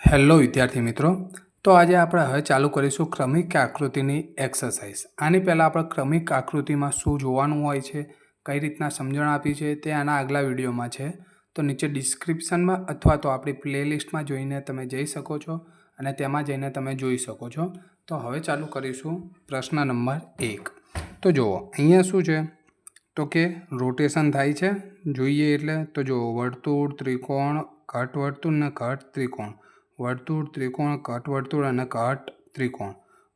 Hello વિદ્યાર્થી મિત્રો. તો આજે આપણે હવે ચાલુ કરીશું ક્રમિક આકૃતિની એક્સરસાઇઝ આની પહેલાં આપણે ક્રમિક આકૃતિમાં શું જોવાનું હોય છે, કઈ રીતના સમજણ આપી છે તે આના આગલા વિડીયોમાં છે. તો નીચે ડિસ્ક્રિપ્શનમાં અથવા તો આપણી પ્લેલિસ્ટમાં જોઈને તમે જઈ શકો છો અને તેમાં જઈને તમે જોઈ શકો છો. તો હવે ચાલુ કરીશું પ્રશ્ન નંબર એક. તો જુઓ, અહીંયા શું છે? તો કે રોટેશન થાય છે. જોઈએ એટલે તો જુઓ, વર્તુળ, ત્રિકોણ, ઘટ વર્તુળ ને ઘટ ત્રિકોણ. વર્તુળ, ત્રિકોણ, કટવર્તુળ અને કટ ત્રિકોણ.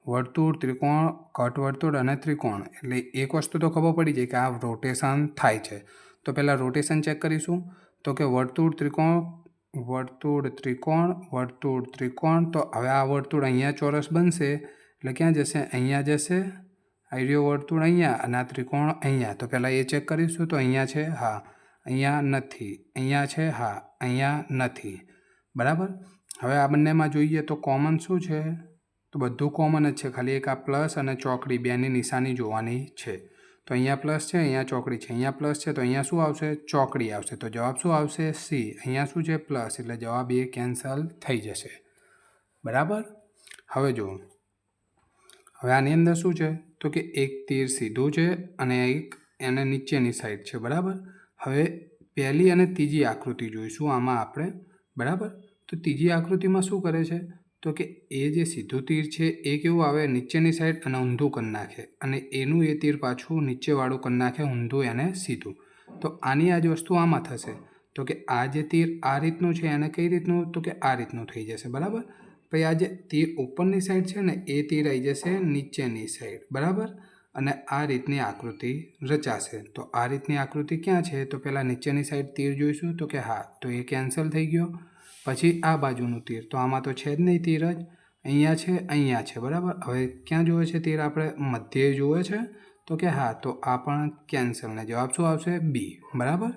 વર્તુળ, ત્રિકોણ, કટવર્તુળ અને ત્રિકોણ. એટલે એક વસ્તુ તો ખબર પડી જાય કે આ રોટેશન થાય છે. તો પહેલાં રોટેશન ચેક કરીશું. તો કે વર્તુળ, ત્રિકોણ વર્તુળ ત્રિકોણ વર્તુળ, ત્રિકોણ. તો હવે આ વર્તુળ અહીંયા ચોરસ બનશે. એટલે ક્યાં જશે? અહીંયા જશે. આઈડિયો વર્તુળ અહીંયા અને આ ત્રિકોણ અહીંયા. તો પહેલાં એ ચેક કરીશું તો અહીંયા છે? હા. અહીંયા નથી. અહીંયા છે? હા. અહીંયા નથી. બરાબર? હવે આ બંનેમાં જોઈએ તો કોમન શું છે? તો બધું કોમન જ છે. ખાલી એક આ પ્લસ અને ચોકડી બેની નિશાની જોવાની છે. તો અહીંયા પ્લસ છે, અહીંયા ચોકડી છે. અહીંયા પ્લસ છે, તો અહીંયા શું આવશે? ચોકડી આવશે. તો જવાબ શું આવશે? સી અહીંયા શું છે? પ્લસ એટલે જવાબ એ કેન્સલ થઈ જશે. બરાબર? હવે જુઓ. હવે આની અંદર શું છે? તો કે એક તીર સીધું છે અને એક એને નીચેની સાઈડ છે. બરાબર? હવે પહેલી અને ત્રીજી આકૃતિ જોઈશું. આમાં આપણે. બરાબર? તો ત્રીજી આકૃતિમાં શું કરે છે? તો કે એ જે સીધું તીર છે, એ કેવું આવે? નીચેની સાઈડ અને ઊંધું કરી નાખે. અને એનું એ તીર પાછું નીચેવાળું કરી નાખે, ઊંધું એને સીધું. તો આની આ જ વસ્તુ આમાં થશે. તો કે આ જે તીર આ રીતનું છે, એને કઈ રીતનું? તો કે આ રીતનું થઈ જશે. બરાબર? પછી આ જે તીર ઉપરની સાઈડ છે ને, એ તીર આવી જશે નીચેની સાઈડ બરાબર? અને આ રીતની આકૃતિ રચાશે. તો આ રીતની આકૃતિ ક્યાં છે? તો પહેલાં નીચેની સાઈડ તીર જોઈશું. તો કે હા, તો એ કેન્સલ થઈ ગયો. પછી આ બાજુનું તીર. તો આમાં તો છે જ નહીં તીર જ. અહીંયા છે અહીંયા છે, બરાબર? હવે ક્યાં જોવે છે તીર આપણે? મધ્યે જોવે છે. તો કે હા, તો આ પણ કેન્સલને જવાબ શું આવશે? બી બરાબર?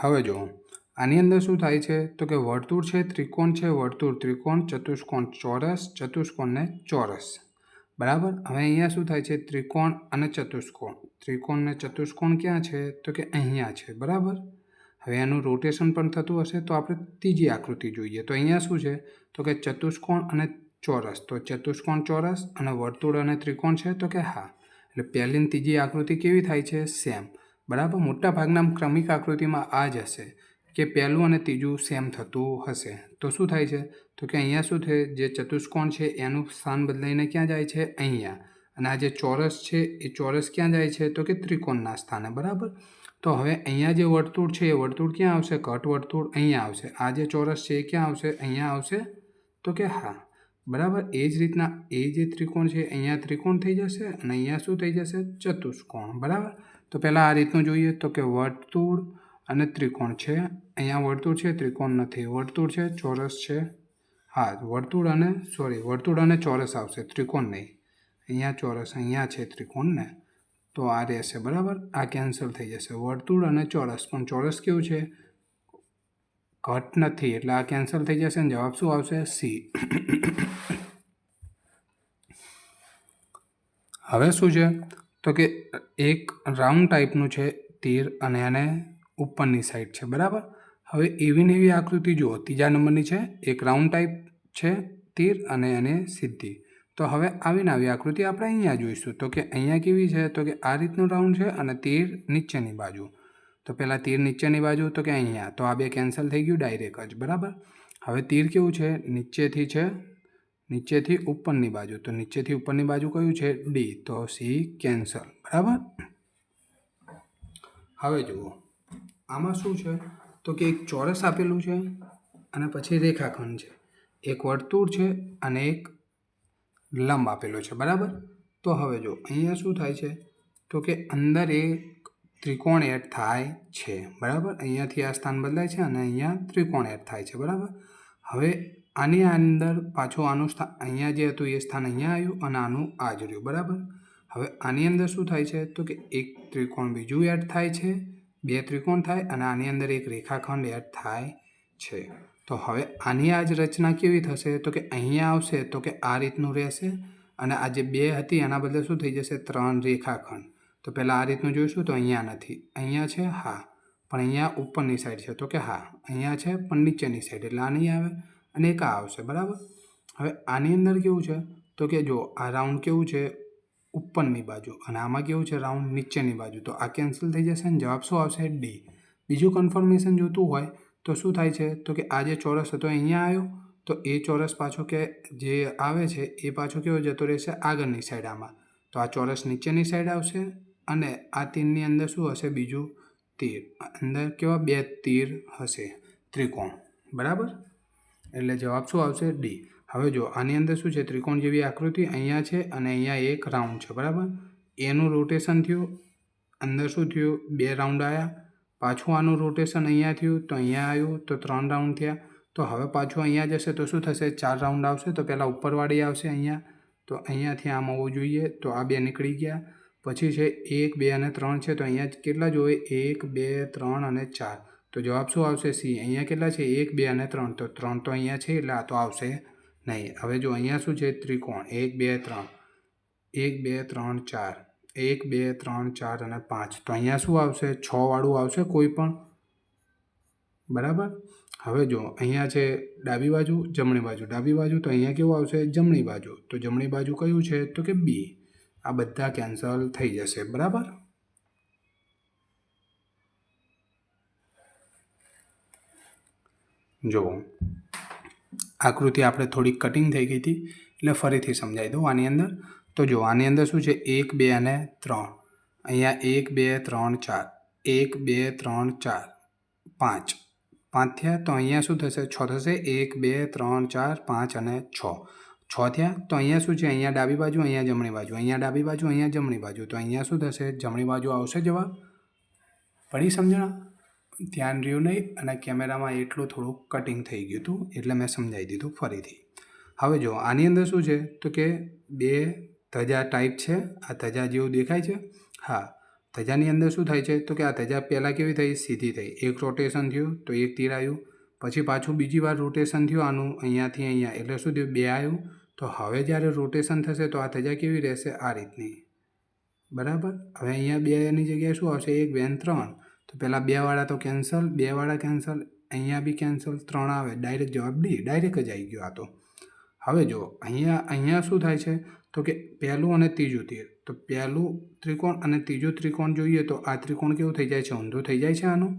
હવે જુઓ. આની અંદર શું થાય છે? તો કે વર્તુળ છે, ત્રિકોણ છે, વર્તુળ ત્રિકોણ, ચતુષ્કોણ ચોરસ ચતુષ્કોણને ચોરસ. બરાબર? હવે અહીંયા શું થાય છે? ત્રિકોણ અને ચતુષ્કોણ. ત્રિકોણ ને ચતુષ્કોણ ક્યાં છે? તો કે અહીંયા છે. બરાબર? હવે એનું રોટેશન પણ થતું હશે તો આપણે ત્રીજી આકૃતિ જોઈએ. તો અહીંયા શું છે? તો કે ચતુષ્કોણ અને ચોરસ. તો ચતુષ્કોણ ચોરસ અને વર્તુળ અને ત્રિકોણ છે તો કે હા. એટલે પહેલીની ત્રીજી આકૃતિ કેવી થાય છે? સેમ બરાબર? મોટા ભાગના ક્રમિક આકૃતિમાં આ જ હશે કે પહેલું અને ત્રીજું સેમ થતું હશે. તો શું થાય છે? તો કે અહીંયા શું છે? જે ચતુષ્કોણ છે એનું સ્થાન બદલાઈને ક્યાં જાય છે? અહીંયા. અને આ જે ચોરસ છે એ ચોરસ ક્યાં જાય છે? તો કે ત્રિકોણના સ્થાને. બરાબર? તો હવે અહીંયા જે વર્તુળ છે, એ વર્તુળ ક્યાં આવશે? કટ વર્તુળ અહીંયા આવશે. આ જે ચોરસ છે, એ ક્યાં આવશે? અહીંયા આવશે. તો કે હા. બરાબર? એ જ રીતના એ જે ત્રિકોણ છે અહીંયા ત્રિકોણ થઈ જશે અને અહીંયા શું થઈ જશે? ચતુષ્કોણ. બરાબર? તો પહેલાં આ રીતનું જોઈએ. તો કે વર્તુળ અને ત્રિકોણ છે. અહીંયા વર્તુળ છે, ત્રિકોણ નથી. વર્તુળ છે, ચોરસ છે. હા, વર્તુળ અને સોરી વર્તુળ અને ચોરસ આવશે. ત્રિકોણ નહીં. અહીંયા ચોરસ, અહીંયા છે ત્રિકોણ ને. તો આ રહેશે, બરાબર? આ કેન્સલ થઈ જશે. વર્તુળ અને ચોરસ. પણ ચોરસ કેવું છે? ઘટ નથી, એટલે આ કેન્સલ થઈ જશે ને જવાબ શું આવશે? સી હવે શું છે? તો કે એક રાઉન્ડ ટાઈપનું છે તીર અને એને ઉપરની સાઈડ છે, બરાબર? હવે એવી ને એવી આકૃતિ જુઓ. ત્રીજા નંબરની છે, એક રાઉન્ડ ટાઈપ છે તીર અને એને સીધી તો હવે આવીને આવી આકૃતિ આપણે અહીંયા જોઈશું. તો કે અહીંયા કેવી છે? તો કે આ રીતનું રાઉન્ડ છે અને તીર નીચેની બાજુ. તો પહેલાં તીર નીચેની બાજુ, તો કે અહીંયા. તો આ બે કેન્સલ થઈ ગયું ડાયરેક્ટ જ, બરાબર? હવે તીર કેવું છે? નીચેથી છે, નીચેથી ઉપરની બાજુ. તો નીચેથી ઉપરની બાજુ કયું છે? ડી તો સી કેન્સલ બરાબર? હવે જુઓ. આમાં શું છે? તો કે એક ચોરસ આપેલું છે અને પછી રેખાખંડ છે. એક વર્તુળ છે અને એક લંબ આપેલો છે, બરાબર? તો હવે જો, અહીંયા શું થાય છે? તો કે અંદર એક ત્રિકોણ એડ થાય છે, બરાબર? અહીંયાથી આ સ્થાન બદલાય છે અને અહીંયા ત્રિકોણ એડ થાય છે, બરાબર? હવે આની અંદર પાછું આનું સ્થાન અહીંયા જે હતું એ સ્થાન અહીંયા આવ્યું અને આનું આ જ રહ્યું, બરાબર? હવે આની અંદર શું થાય છે? તો કે એક ત્રિકોણ બીજું એડ થાય છે, બે ત્રિકોણ થાય અને આની અંદર એક રેખાખંડ એડ થાય છે. તો હવે આની આ જ રચના કેવી થશે? તો કે અહીંયા આવશે, તો કે આ રીતનું રહેશે. અને આ જે બે હતી, એના બદલે શું થઈ જશે? ત્રણ રેખાખંડ. તો પહેલાં આ રીતનું જોઈશું, તો અહીંયા નથી. અહીંયા છે હા. પણ અહીંયા ઉપરની સાઈડ છે, તો કે હા. અહીંયા છે, પણ નીચેની સાઈડ. એટલે આ નહીં આવે, અને એક આ આવશે. બરાબર? હવે આની અંદર કેવું છે? તો કે જો, આ રાઉન્ડ કેવું છે? ઉપરની બાજુ. અને આમાં કેવું છે? રાઉન્ડ નીચેની બાજુ. તો આ કેન્સલ થઈ જશે અને જવાબ શું આવશે? ડી. બીજું કન્ફર્મેશન જોતું હોય તો શું થાય છે? તો કે આ જે ચોરસ હતો અહીંયા આવ્યો, તો એ ચોરસ પાછો કે જે આવે છે, એ પાછો કેવો જતો રહેશે? આગળની સાઈડ આમાં. તો આ ચોરસ નીચેની સાઈડ આવશે અને આ તીરની અંદર શું હશે? બીજું તીર. અંદર કેવા? બે તીર હશે. ત્રિકોણ. બરાબર? એટલે જવાબ શું આવશે? ડી હવે જો, આની અંદર શું છે? ત્રિકોણ જેવી આકૃતિ અહીંયા છે અને અહીંયા એક રાઉન્ડ છે. બરાબર? એનું રોટેશન થયું. અંદર શું થયું? બે રાઉન્ડ આવ્યા પાછું આનું રોટેશન અહીંયા થયું, તો અહીંયા આવ્યું, તો ત્રણ રાઉન્ડ થયા. તો હવે પાછું અહીંયા જશે, તો શું થશે? ચાર રાઉન્ડ આવશે, તો પહેલાં ઉપરવાળી આવશે અહીંયા. તો અહીંયાથી આમ આવવું જોઈએ, તો આ બે નીકળી ગયા. પછી છે એક, બે અને ત્રણ છે, તો અહીંયા કેટલા જોઈએ? એક, બે, ત્રણ અને ચાર. તો જવાબ શું આવશે? સી. અહીંયા કેટલા છે? એક, બે અને ત્રણ. તો ત્રણ તો અહીંયા છે, એટલે આ તો આવશે નહીં. હવે જો અહીંયા શું છે? ત્રિકોણ. એક, બે, ત્રણ. એક, બે, ત્રણ, ચાર. એક, બે, ત્રણ, ચાર અને પાંચ. તો અહીંયા શું આવશે? છ વાળું આવશે કોઈ પણ. બરાબર? હવે જો, અહીંયા છે ડાબી બાજુ, જમણી બાજુ. ડાબી બાજુ તો અહીંયા કેવું આવશે? જમણી બાજુ. તો જમણી બાજુ કયું છે? તો કે બી. આ બધા કેન્સલ થઈ જશે. બરાબર? જુઓ આકૃતિ આપણે થોડી કટિંગ થઈ ગઈ હતી, એટલે ફરીથી સમજાવી દઉં આની અંદર. તો જો આની અંદર શું છે? એક, બે અને ત્રણ. અહીંયા એક, બે, ત્રણ, ચાર. એક, બે, ત્રણ, ચાર. પાંચ. પાંચ થયા તો અહીંયા શું થશે? છ થશે. એક, બે, ત્રણ, ચાર, પાંચ અને છ. છ થયા તો અહીંયા શું છે? અહીંયા ડાબી બાજુ, અહીંયા જમણી બાજુ. અહીંયા ડાબી બાજુ, અહીંયા જમણી બાજુ. તો અહીંયા શું થશે? જમણી બાજુ આવશે જવાબ. પડી સમજણા? ધ્યાન રહ્યું નહીં અને કેમેરામાં એટલું થોડું કટિંગ થઈ ગયું હતું એટલે મેં સમજાવી દીધું ફરીથી. હવે જો આની અંદર શું છે? તો કે બે ધજા ટાઈપ છે, આ ધજા જેવું દેખાય છે. હા, ધજાની અંદર શું થાય છે? તો કે આ ધજા પહેલાં કેવી થઈ? સીધી થઈ. એક રોટેશન થયું, તો એક તીર આવ્યું. પછી પાછું બીજી વાર રોટેશન થયું, આનું અહીંયાથી અહીંયા. એટલે શું થયું? બે આવ્યું. તો હવે જ્યારે રોટેશન થશે, તો આ ધજા કેવી રહેશે? આ રીતની. બરાબર? હવે અહીંયા બેની જગ્યાએ શું આવશે? એક, બે ત્રણ. તો પહેલાં બેવાળા તો કેન્સલ બેવાળા કેન્સલ અહીંયા બી કેન્સલ ત્રણ આવે. ડાયરેક્ટ જવાબ ડી. ડાયરેક્ટ જ આવી ગયો આ તો. હવે જો અહીંયા અહીંયા શું થાય છે? તો કે પહેલું અને ત્રીજું તીર. તો પહેલું ત્રિકોણ અને ત્રીજું ત્રિકોણ જોઈએ તો આ ત્રિકોણ કેવું થઈ જાય છે? ઊંધું થઈ જાય છે આનું?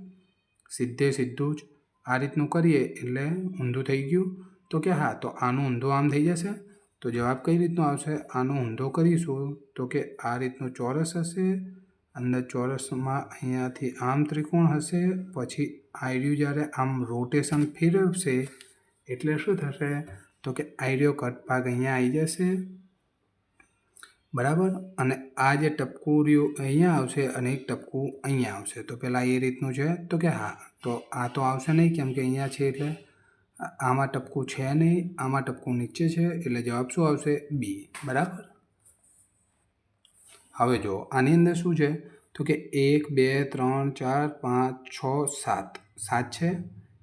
સીધે સીધું જ આ રીતનું કરીએ એટલે ઊંધું થઈ ગયું. તો કે હા, તો આનું ઊંધું આમ થઈ જશે? તો જવાબ કઈ રીતનો આવશે? આનો ઊંધો કરીશું તો કે આ રીતનું ચોરસ હશે, અંદર ચોરસમાં અહીંયાથી આમ ત્રિકોણ હશે, પછી આઈડિયું જ્યારે આમ રોટેશન ફેરવશે, એટલે શું થશે? તો કે આઈડિયો કટ ભાગ અહીંયા આવી જશે. બરાબર? અને આ જે ટપકું રહ્યું અહીંયા આવશે અને એક ટપકું અહીંયા આવશે. તો પહેલાં એ રીતનું છે તો કે હા, તો આ તો આવશે નહીં કેમ કે અહીંયા છે એટલે આમાં ટપકું છે નહીં, આમાં ટપકું નીચે છે એટલે જવાબ શું આવશે? બી બરાબર? હવે જો આની અંદર શું છે? તો કે એક, બે, ત્રણ, ચાર, પાંચ, છ, સાત. સાત છે?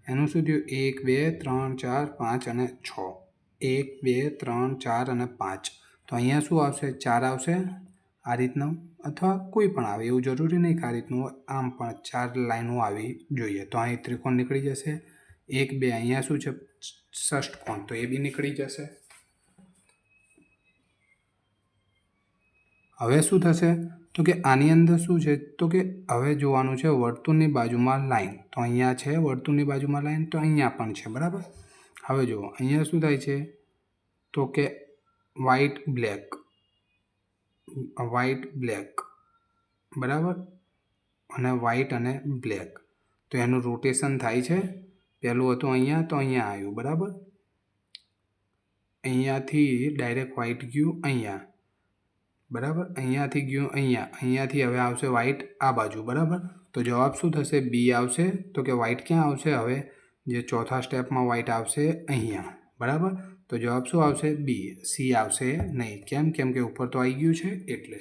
એનું શું થયું? એક, બે, ત્રણ, ચાર, પાંચ અને છ. એક, બે, ત્રણ, ચાર અને પાંચ. તો અહીંયા શું આવશે? ચાર આવશે આ રીતનું અથવા કોઈ પણ આવે. એવું જરૂરી નહીં કે આ રીતનું આમ પણ ચાર લાઈનો આવી જોઈએ. તો અહીં ત્રિકોણ નીકળી જશે. એક, બે, અહીંયા શું છે? ષષ્ઠકોણ તો એ બી નીકળી જશે. હવે શું થશે? તો કે આની અંદર શું છે? તો કે હવે જોવાનું છે વર્તુળની બાજુમાં લાઈન. તો અહીંયા છે વર્તુળની બાજુમાં લાઈન. તો અહીંયા પણ છે. બરાબર? હવે જુઓ. અહીંયા શું થાય છે? તો કે વ્હાઈટ બ્લેક વ્હાઇટ બ્લેક બરાબર? અને વ્હાઈટ અને બ્લેક તો એનું રોટેશન થાય છે. પહેલું હતું અહીંયા, તો અહીંયા આવ્યું. બરાબર? અહીંયાથી ડાયરેક્ટ વ્હાઈટ ગયું અહીંયા. બરાબર? અહીંયાથી ગયું અહીંયા. અહીંયાથી હવે આવશે વ્હાઈટ આ બાજુ. બરાબર? તો જવાબ શું થશે? બી આવશે. તો કે વ્હાઈટ ક્યાં આવશે? હવે જે ચોથા સ્ટેપમાં વ્હાઇટ આવશે અહીંયા. બરાબર? તો જવાબ શું આવશે? બી. સી આવશે નહીં. કેમ? કેમ કે ઉપર તો આવી ગયું છે, એટલે.